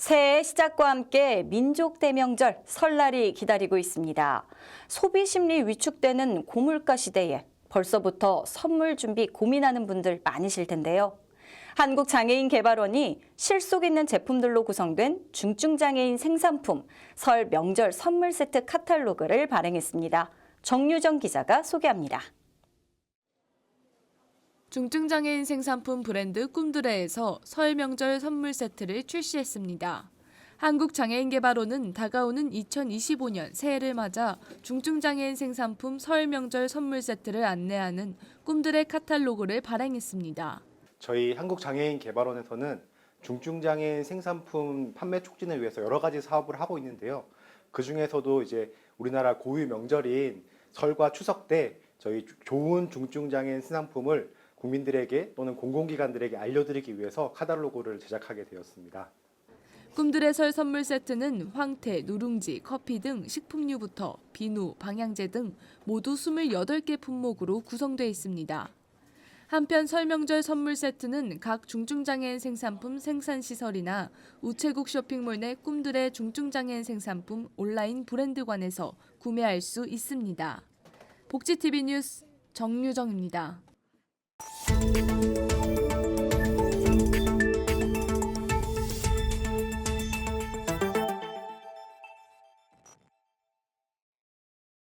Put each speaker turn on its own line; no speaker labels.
새해 시작과 함께 민족 대명절 설날이 기다리고 있습니다. 소비 심리 위축되는 고물가 시대에 벌써부터 선물 준비 고민하는 분들 많으실 텐데요. 한국장애인개발원이 실속 있는 제품들로 구성된 중증장애인 생산품 설 명절 선물 세트 카탈로그를 발행했습니다. 정유정 기자가 소개합니다.
중증장애인 생산품 브랜드 꿈드레에서 설 명절 선물 세트를 출시했습니다. 한국장애인개발원은 다가오는 2025년 새해를 맞아 중증장애인 생산품 설 명절 선물 세트를 안내하는 꿈드레 카탈로그를 발행했습니다.
저희 한국장애인개발원에서는 중증장애인 생산품 판매 촉진을 위해서 여러 가지 사업을 하고 있는데요. 그 중에서도 이제 우리나라 고유 명절인 설과 추석 때 저희 좋은 중증장애인 생산품을 국민들에게 또는 공공기관들에게 알려드리기 위해서 카탈로그를 제작하게 되었습니다.
꿈들의 설 선물 세트는 황태, 누룽지, 커피 등 식품류부터 비누, 방향제 등 모두 28개 품목으로 구성되어 있습니다. 한편 설명절 선물 세트는 각 중증장애인 생산품 생산시설이나 우체국 쇼핑몰 내 꿈들의 중증장애인 생산품 온라인 브랜드관에서 구매할 수 있습니다. 복지TV 뉴스 정유정입니다. you